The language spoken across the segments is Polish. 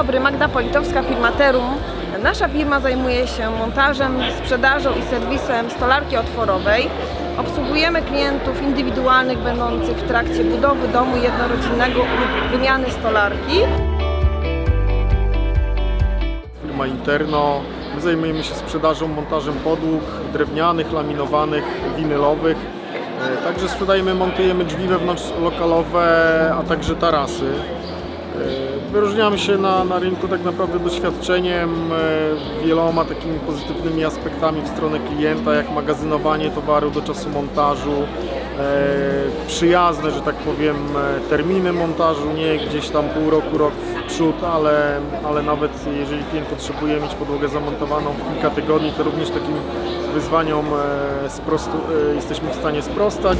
dobry, Magda Politowska, firma Terum. Nasza firma zajmuje się montażem, sprzedażą i serwisem stolarki otworowej. Obsługujemy klientów indywidualnych będących w trakcie budowy domu jednorodzinnego lub wymiany stolarki. firma Interno. My zajmujemy się sprzedażą, montażem podłóg drewnianych, laminowanych, winylowych. E, Także sprzedajemy, montujemy drzwi wewnątrzlokalowe, a także tarasy. Wyróżniamy się na, na rynku tak naprawdę doświadczeniem, e, wieloma takimi pozytywnymi aspektami w stronę klienta, jak magazynowanie towaru do czasu montażu, e, przyjazne, że tak powiem, e, terminy montażu, nie gdzieś tam pół roku, rok w przód, ale, ale nawet jeżeli klient potrzebuje mieć podłogę zamontowaną w kilka tygodni, to również takim wyzwaniom sprostu, jesteśmy w stanie sprostać.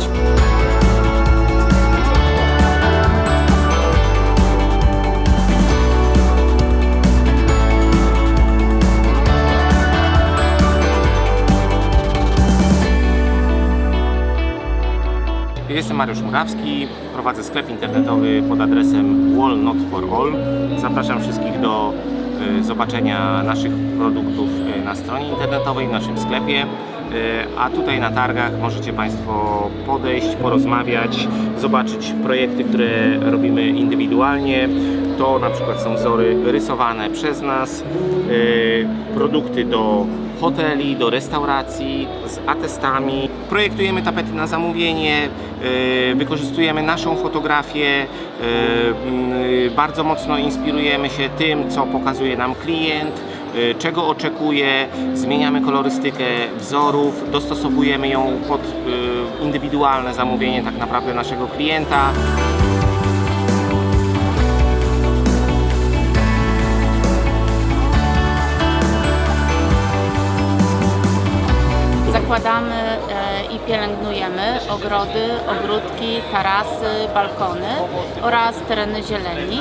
Mariusz Murawski, prowadzę sklep internetowy pod adresem Wall Not For All. Zapraszam wszystkich do e, zobaczenia naszych produktów e, na stronie internetowej, w naszym sklepie. E, A tutaj na targach możecie Państwo podejść, porozmawiać, zobaczyć projekty, które robimy indywidualnie. To na przykład są wzory rysowane przez nas, produkty do hoteli, do restauracji z atestami. Projektujemy tapety na zamówienie, e, wykorzystujemy naszą fotografię, e, mm, bardzo mocno inspirujemy się tym, co pokazuje nam klient, czego oczekuje, zmieniamy kolorystykę wzorów, dostosowujemy ją pod indywidualne zamówienie tak naprawdę naszego klienta. Pielęgnujemy ogrody, ogródki, tarasy, balkony oraz tereny zieleni.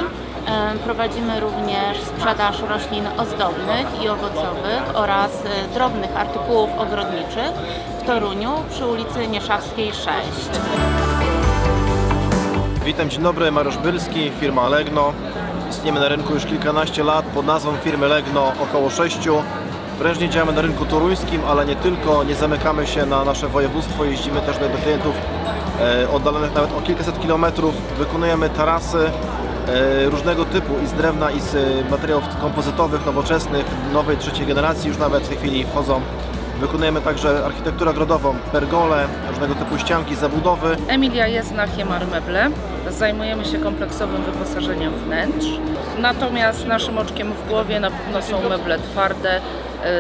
Prowadzimy również sprzedaż roślin ozdobnych i owocowych oraz e, drobnych artykułów ogrodniczych w Toruniu przy ulicy Nieszawskiej 6. Witam, dzień dobry, Mariusz Bylski, firma Legno. Istniejemy na rynku już kilkanaście lat pod nazwą firmy Legno około 6. Prężnie działamy na rynku toruńskim, ale nie tylko, nie zamykamy się na nasze województwo, jeździmy też do klientów e, oddalonych nawet o kilkaset kilometrów, wykonujemy tarasy e, różnego typu i z drewna i z e, materiałów kompozytowych, nowoczesnych, nowej, trzeciej generacji już nawet w tej chwili wchodzą. Wykonujemy także architekturę ogrodową, pergole, różnego typu ścianki, zabudowy. Emilia Jeznach, Jemar Meble. Zajmujemy się kompleksowym wyposażeniem wnętrz. Natomiast naszym oczkiem w głowie na pewno są meble twarde,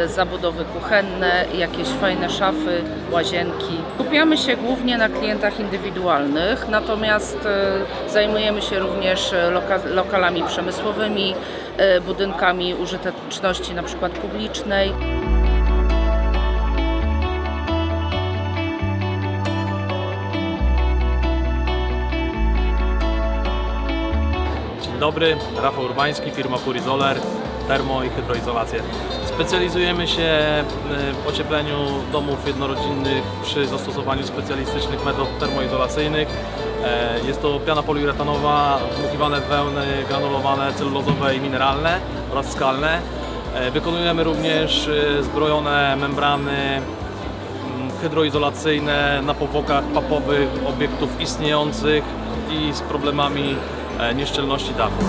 zabudowy kuchenne, jakieś fajne szafy, łazienki. Skupiamy się głównie na klientach indywidualnych, natomiast e, zajmujemy się również e, loka- lokalami przemysłowymi, e, budynkami użyteczności na przykład publicznej. Dzień dobry, Rafał Urbański, firma Purizoler, termo i hydroizolację. Specjalizujemy się w ociepleniu domów jednorodzinnych przy zastosowaniu specjalistycznych metod termoizolacyjnych. E, Jest to piana poliuretanowa, dmuchiwane wełny granulowane, celulozowe i mineralne oraz skalne. E, Wykonujemy również e, zbrojone membrany mm, hydroizolacyjne na powłokach papowych obiektów istniejących i z problemami nieszczelności dachu.